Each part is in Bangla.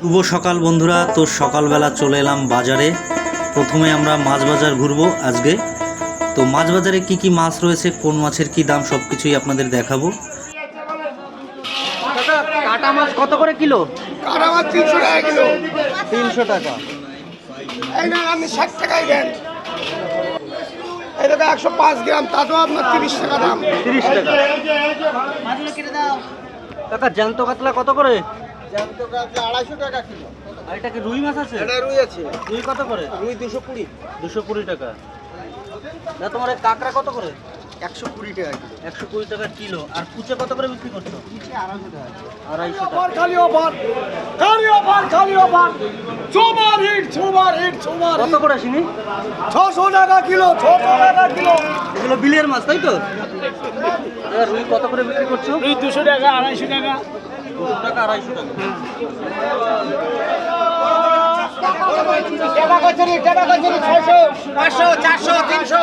শুভ সকাল বন্ধুরা তো সকালবেলা চলে এলাম বাজারে। প্রথমে আমরা মাছ বাজার ঘুরবো আজকে। তো মাছ বাজারে কি কি মাছ রয়েছে কোন মাছের কি দাম সব কিছুই আপনাদের দেখাবো। কাটা মাছ কত করে কিলো? কাটা মাছ তিনশো টাকা কিলো। তিনশো টাকা। এই না আপনি ষাট টাকায় দেন। এই দেখো একশো পাঁচ গ্রাম তাতেও আপনার তিরিশ টাকা দাম। তিরিশ টাকা। কাকা জ্যান্ত কাতলা কত করে? আড়াইশো টাকা কিলো। আর এটা কি রুই মাছ আছে? এটা রুই আছে। রুই কত করে? রুই দুশো কুড়ি। দুশো কুড়ি টাকা। না তোমার কাঁকড়া কত করে? একশো কুড়ি টাকা কিলো। একশো কুড়ি টাকা কিলো। আর কুচে কত করে বিক্রি করছ? আড়াইশো টাকা। আড়াইশো টাকা। খালি খালি offer super hit super hit super কত করে চিনি ছশো টাকা কিলো ছশো টাকা কিলো। এগুলো বিলের মাছ তাই তো? রুই কত করে বিক্রি করছ? রুই দুশো টাকা আড়াইশো টাকা। দুশো টাকা আড়াইশো টাকা। টাকা কচুরি টাকা কচুরি ছশো পাঁচশো চারশো তিনশো।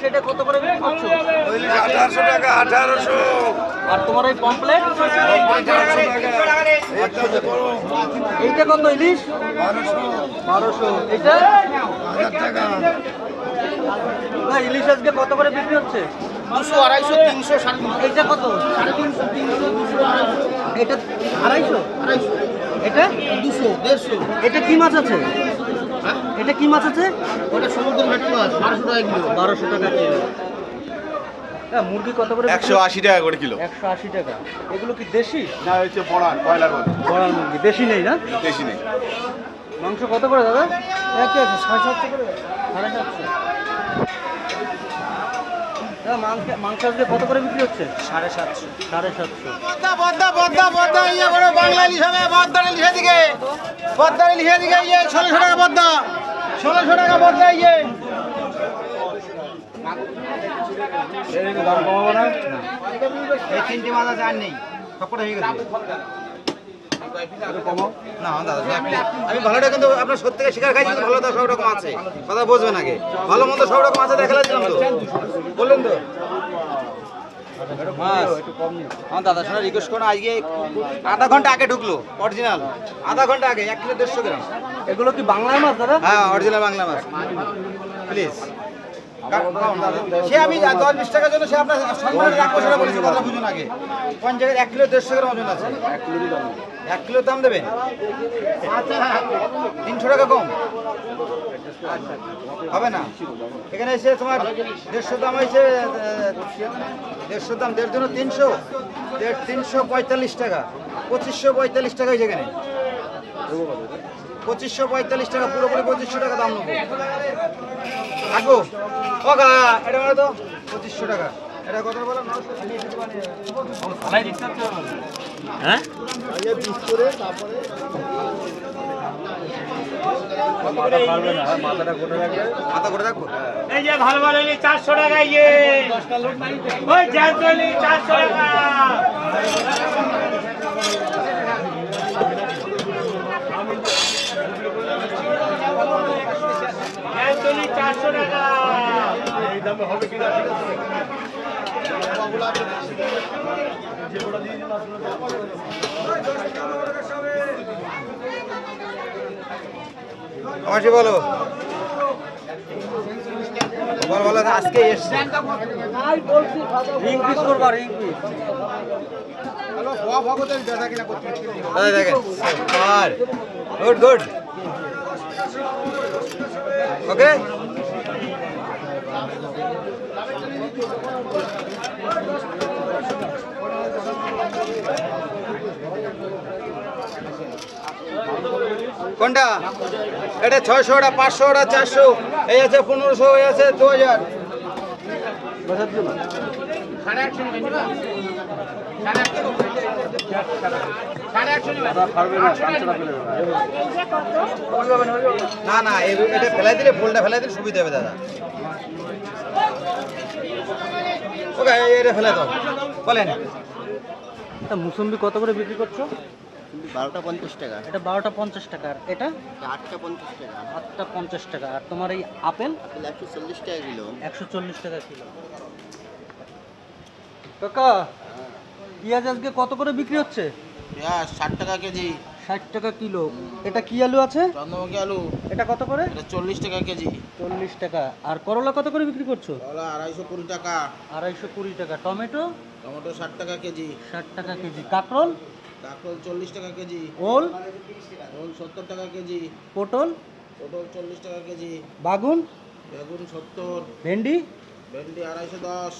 সেটা কত করে বিক্রি করছ? আঠারোশো টাকা আঠারোশো। আর তোমার ওই পমপ্লেট এইটা কত ইলিশ? বারোশো। এইটা? টাকা না ইলিশ আজকে কত করে বিক্রি হচ্ছে? দুশো আড়াইশো তিনশো সাড়ে এইটা কত? সাড়ে তিনশো তিনশো দুশো আড়াইশো। এটা আড়াইশো? আড়াইশো। এটা? দুশো দেড়শো। এটা কি মাছ আছে? এটা কি মাছ আছে? ওটা সমুদ্র ভেটকি মাছ বারোশো টাকা কিলো। বারোশো টাকা কিলো। হ্যাঁ মুরগি কত করে একশো আশি টাকা করে কিলো। একশো আশি টাকা। এগুলো কি দেশি? না হচ্ছে বড়ার কয়লার বড়ার মুরগি। দেশি নেই না? দেশি নেই। মাংস কত করে দাদা? এক আছে সাড়ে সাতশো করে সাড়ে সাতশো। মাংস মাংস আজকে কত করে বিক্রি হচ্ছে? সাড়ে সাতশো। সাড়ে সাতশো। বদ্দা বদ্দা বদ্দা বদ্দা ইয়ে করে বাংলা হবে বদ্দার ইলিশের দিকে বদ্দার ইলিশের দিকে ইয়ে ষোলোশো টাকা বদ্দা ষোলোশো টাকা বদ্দা ইয়ে। এই তিনটি আছে আর নেই। সবকটা হয়ে গেছে। না দাদা আমি ভালোটা কিন্তু আপনার সত্যি শিকার কিন্তু ভালো তো সব রকম আছে। কথা বুঝবেন আগে। ভালো মন্দ সব রকম আছে দেখালে দিলাম তো। বললেন তো? আমার দাদা শোনা রিকোয়েস্ট করো আজকে আধা ঘণ্টা আগে ঢুকলো অরিজিনাল আধা ঘণ্টা আগে এক কিলো দেড়শো গ্রাম। এগুলো কি বাংলার মাছ দাদা? হ্যাঁ অরিজিনাল বাংলা মাছ। প্লিজ সে আমি দশ বিশ টাকার জন্য সে আপনার সম্মানের রাখব সেটা বলেছি, কথা বুঝুন আগে। জায়গায় এক কিলো দেড়শো গ্রাম ওজন আছে? এক কিলো দাম দেবেন তিনশো টাকা কম। হবে না। এখানে এসে তোমার দেড়শো দাম হয়েছে দেড়শো দাম, দেড় জন্য তিনশো, দেড় তিনশো পঁয়তাল্লিশ টাকা, পঁচিশশো পঁয়তাল্লিশ টাকা হয়েছে এখানে। পঁচিশশো পঁয়তাল্লিশ টাকা, পুরোপুরি পঁচিশশো টাকা দাম নেব। থাকব? ও গা এটা বলো তো। পঁচিশশো টাকা। এটা কত বলো? হ্যাঁ? মাথা এই যে ভালো ভালো চারশো টাকা ইয়ে ওই জ্যান্তলি চারশো টাকা। জ্যান্তলি চারশো টাকা। আমাকে বলো। বল বলো আজকে এসছে। রিং পিস করবা রিং পিস দেখেন গুড গুড। ওকে? কোনটা? এটা ছয়শো ওটা পাঁচশো ওটা চারশো। এই আছে পনেরোশো এই আছে দু হাজার না না এটা ফেলাই দিলে ফুলটা ফেলাই দিলে সুবিধা হবে দাদা। ওকে এটা ফেলে দাও। বলেন। এটা মুসম্বি কত করে বিক্রি করছ? বারোটা পঞ্চাশ টাকা। এটা বারোটা পঞ্চাশ টাকা। আর এটা আটটা পঞ্চাশ টাকা। আটটা পঞ্চাশ টাকা। আর তোমার এই আপেল? আপেল একশো চল্লিশ টাকা কিলো। একশো চল্লিশ টাকা কিলো। কাকা পেঁয়াজ আজকে কত করে বিক্রি হচ্ছে? পেঁয়াজ ষাট টাকা কেজি। ষাট টাকা কিলো। এটা কি আলু আছে? চন্দ্রমুখী আলু। এটা কত করে? এটা চল্লিশ টাকা কেজি। চল্লিশ টাকা। আর করলা কত করে বিক্রি করছ? কলা আড়াইশো কুড়ি টাকা। আড়াইশো কুড়ি টাকা। টমেটো? টমেটো ষাট টাকা কেজি। ষাট টাকা কেজি। কাঁকরোল? কাঁকরোল চল্লিশ টাকা কেজি। ওল? ওল সত্তর টাকা কেজি। পটল? পটল চল্লিশ টাকা কেজি। বাগুন? বেগুন সত্তর। ভেন্ডি? ভেন্ডি আড়াইশো দশ।